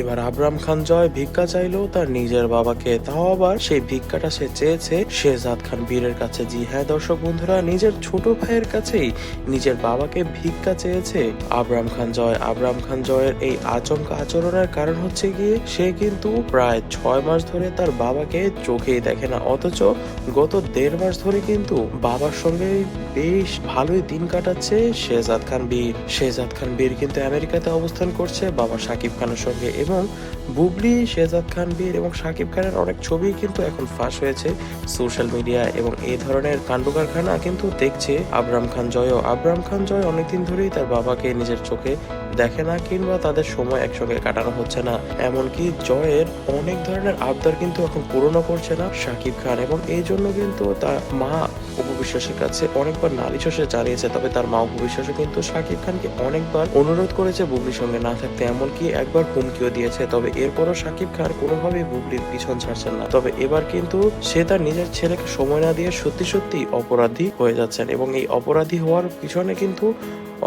এবার আবরাম খান জয় ভিক্ষা চাইলো, তার নিজের বাবাকে। তাও আবার সেই ভিক্ষাটা সে চেয়েছে। শেহজাদ খান বীরের কাছে, জি হ্যাঁ দর্শক বন্ধুরা, নিজের ছোট ভাইয়ের কাছেই নিজের বাবাকে ভিক্ষা চেয়েছে আবরাম খান জয়। আবরাম খান জয়ের এই আচমকা আচরণের কারণ হচ্ছে গিয়ে, সে কিন্তু প্রায় ছয় মাস ধরে তার বাবাকে চোখেই দেখে না। অথচ গত দেড় মাস ধরে কিন্তু বাবার সঙ্গে বেশ ভালোই দিন কাটাচ্ছে শেহজাদ খান বীর। শেহজাদ খান বীর কিন্তু আমেরিকাতে অবস্থান করছে। বাবা সাকিব খানের সঙ্গে এবং বুবলি, শেহজাদ খান, বীর এবং সাকিব খানের অনেক ছবি কিন্তু এখন ফাঁস হয়েছে সোশ্যাল মিডিয়া এবং এই ধরনের কাণ্ড কারখানা কিন্তু দেখছে আবরাম খান জয়ও। আবরাম খান জয় অনেকদিন ধরেই তার বাবাকে নিজের চোখে দেখে না কিংবা তাদের সময় একসঙ্গে কাটানো হচ্ছে না। এমনকি জয়ের অনেক ধরনের আবদার কিন্তু এখন পূরণ করছে না শাকিব খান এবং এই জন্য কিন্তু তার মা উপবিশ্বাসের কাছে অনেকবার নালিশ সে জানিয়েছে, তবে তার মা উপবিশ্বাসও কিন্তু শাকিব খানকে অনেকবার অনুরোধ করেছে বুবলির সঙ্গে না থাকতে। এমনকি একবার হুমকিও দিয়েছে, তবে এরপরও শাকিব খান কোনোভাবেই বুবলির পিছন ছাড়ছেন না। তবে এবার কিন্তু সে তার নিজের ছেলেকে সময় না দিয়ে সত্যি সত্যি অপরাধী হয়ে যাচ্ছেন এবং এই অপরাধী হওয়ার পিছনে কিন্তু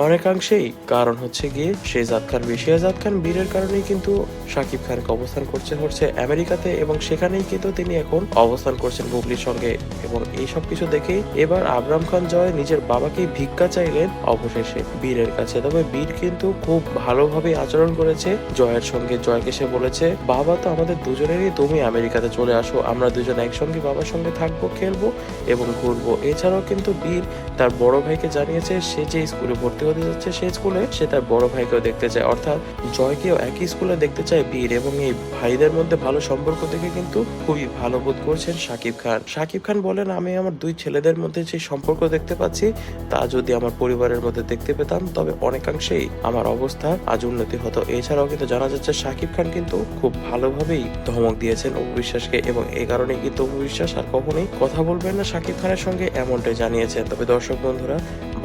অনেকাংশেই কারণ হচ্ছে গিয়ে শেহজাদ খান শেহজাদ খান বীরের কারণেই কিন্তু শাকিব খানকে অবস্থান করছে হচ্ছে আমেরিকাতে এবং সেখানেই কিন্তু তিনি এখন অবস্থান করছেন বুবলির সঙ্গে। এবং এই সব কিছু দেখেই এবার আবরাম খান জয় নিজের বাবাকে ভিক্ষা চাইলেন অবশেষে বীরের কাছে। তবে বীর কিন্তু খুব ভালোভাবে আচরণ করেছে জয়ের সঙ্গে। জয়কে সে বলেছে, বাবা তো আমাদের দুজনেরই তুমি আমেরিকাতে চলে আসো, আমরা দুজন একসঙ্গে বাবার সঙ্গে থাকব, খেলব এবং ঘুরবো। এছাড়াও কিন্তু বীর তার বড় ভাইকে জানিয়েছে, সে যে স্কুলে ভর্তি হতে যাচ্ছে সেই স্কুলে, সে তার বড় ভাইকেও দেখতে চায়। অর্থাৎ জয়কেও একই স্কুলে দেখতে চায় বীর এবং এই ভাইদের মধ্যে ভালো সম্পর্ক দেখে কিন্তু খুবই ভালো বোধ করছেন সাকিব খান। সাকিব খান বলেন, আমি আমার দুই ছেলেদের মধ্যে যে সম্পর্ক দেখতে পাচ্ছি, তা যদি আমার পরিবারের মধ্যে দেখতে পেতাম, তবে অনেকাংশেই আমার অবস্থা আজ উন্নতি হতো। এছাড়াও কিন্তু জানা যাচ্ছে সাকিব খান কিন্তু খুব ভালোভাবেই ধমক দিয়েছেন অপবিশ্বাসকে এবং এই কারণে কিন্তু অপবিশ্বাস আর কখনোই কথা বলবেন না শাকিব খানের সঙ্গে এমনটাই জানিয়েছেন। তবে দর্শক বন্ধুরা,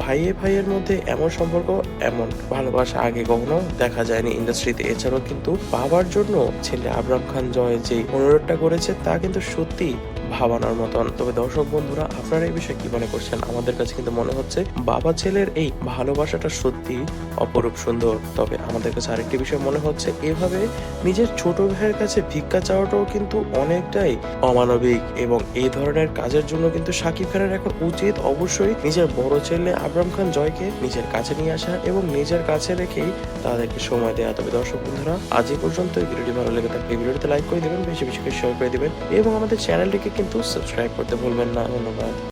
ভাইয়ে ভাইয়ের মধ্যে এমন সম্পর্ক, এমন ভালোবাসা আগে কখনো দেখা যায়নি ইন্ডাস্ট্রিতে। এছাড়াও কিন্তু বাবার জন্য ছেলে আবরাম খান জয় যে অনুরোধটা করেছে, তা কিন্তু সত্যি ভাবানোর মতন। তবে দর্শক বন্ধুরা, আপনারা এই বিষয়ে কি মনে করছেন? আমাদের কাছে কিন্তু মনে হচ্ছে, বাবা ছেলের এই ভালোবাসাটা সত্যি অপরূপ সুন্দর। তবে আমাদের কাছে আরেকটি বিষয় মনে হচ্ছে, এভাবে নিজের ছোট ভাইয়ের কাছে ভিক্ষা চাওয়াটাও কিন্তু অনেকটাই অমানবিক এবং এই ধরনের কাজের জন্য কিন্তু সাকিব খানের এখন উচিত অবশ্যই নিজের বড় ছেলে আবরাম খান জয়কে নিজের কাছে নিয়ে আসা এবং নিজের কাছে রেখেই তাদেরকে সময় দেওয়া তবে দর্শক বন্ধুরা, আজ এই পর্যন্ত এই ভিডিওটি ভালো লেগে থাকলে ভিডিওটিতে লাইক করে দিবেন, বেশি বেশি করে শেয়ার করে দিবেন এবং আমাদের চ্যানেলটিকে কিন্তু সাবস্ক্রাইব করতে ভুলবেন না ধন্যবাদ।